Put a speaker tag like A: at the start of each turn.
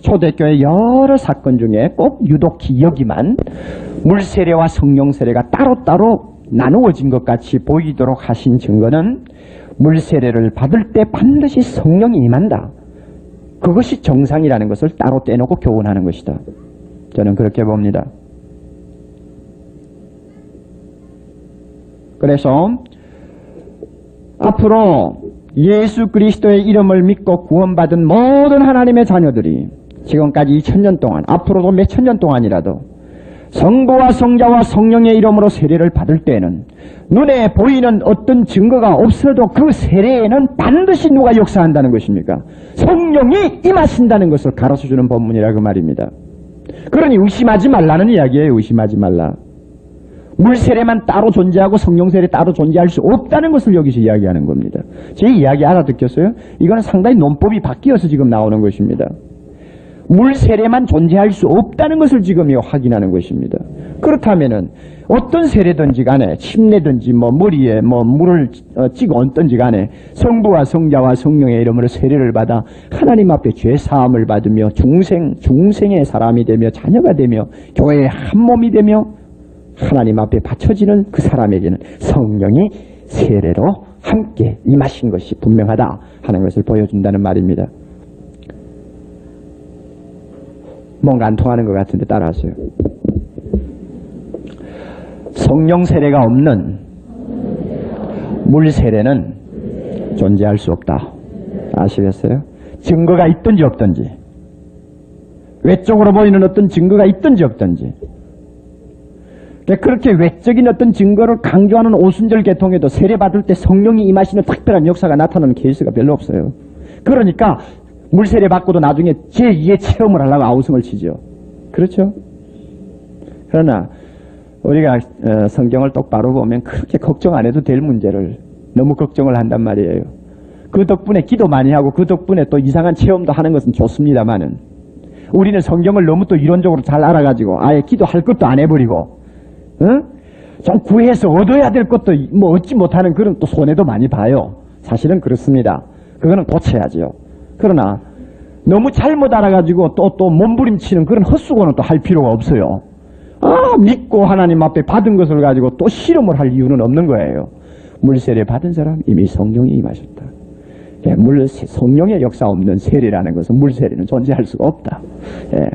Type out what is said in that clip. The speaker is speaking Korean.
A: 초대교회 여러 사건 중에 꼭 유독 기여기만 물세례와 성령세례가 따로따로 나누어진 것 같이 보이도록 하신 증거는 물세례를 받을 때 반드시 성령이 임한다. 그것이 정상이라는 것을 따로 떼놓고 교훈하는 것이다. 저는 그렇게 봅니다. 그래서 앞으로 예수 그리스도의 이름을 믿고 구원받은 모든 하나님의 자녀들이 지금까지 2000년 동안 앞으로도 몇 천 년 동안이라도 성부와 성자와 성령의 이름으로 세례를 받을 때에는 눈에 보이는 어떤 증거가 없어도 그 세례에는 반드시 누가 역사한다는 것입니까? 성령이 임하신다는 것을 가르쳐주는 본문이라 그 말입니다. 그러니 의심하지 말라는 이야기예요. 의심하지 말라. 물세례만 따로 존재하고 성령세례 따로 존재할 수 없다는 것을 여기서 이야기하는 겁니다. 제 이야기 알아듣겠어요? 이거는 상당히 논법이 바뀌어서 지금 나오는 것입니다. 물 세례만 존재할 수 없다는 것을 지금 이 확인하는 것입니다. 그렇다면은 어떤 세례든지 간에 침례든지 뭐 머리에 뭐 물을 어, 찍어 얹든지 간에 성부와 성자와 성령의 이름으로 세례를 받아 하나님 앞에 죄 사함을 받으며 중생 중생의 사람이 되며 자녀가 되며 교회의 한 몸이 되며 하나님 앞에 바쳐지는 그 사람에게는 성령이 세례로 함께 임하신 것이 분명하다 하는 것을 보여준다는 말입니다. 뭔가 안 통하는 것 같은데 따라하세요. 성령 세례가 없는 물 세례는 존재할 수 없다. 아시겠어요? 증거가 있든지 없든지 외적으로 보이는 어떤 증거가 있든지 없든지 그러니까 그렇게 외적인 어떤 증거를 강조하는 오순절 계통에도 세례 받을 때 성령이 임하시는 특별한 역사가 나타나는 케이스가 별로 없어요. 그러니까 물세례 받고도 나중에 제2의 체험을 하려고 아우성을 치죠. 그렇죠? 그러나 우리가 어, 성경을 똑바로 보면 그렇게 걱정 안 해도 될 문제를 너무 걱정을 한단 말이에요. 그 덕분에 기도 많이 하고 그 덕분에 또 이상한 체험도 하는 것은 좋습니다만은 우리는 성경을 너무 또 이론적으로 잘 알아가지고 아예 기도할 것도 안 해버리고 응? 좀 구해서 얻어야 될 것도 뭐 얻지 못하는 그런 또 손해도 많이 봐요. 사실은 그렇습니다. 그거는 고쳐야죠. 그러나 너무 잘못 알아가지고 또 또 몸부림치는 그런 헛수고는 또 할 필요가 없어요. 아 믿고 하나님 앞에 받은 것을 가지고 또 실험을 할 이유는 없는 거예요. 물세례 받은 사람 이미 성령이 임하셨다. 예, 물 성령의 역사 없는 세례라는 것은 물세례는 존재할 수가 없다. 예.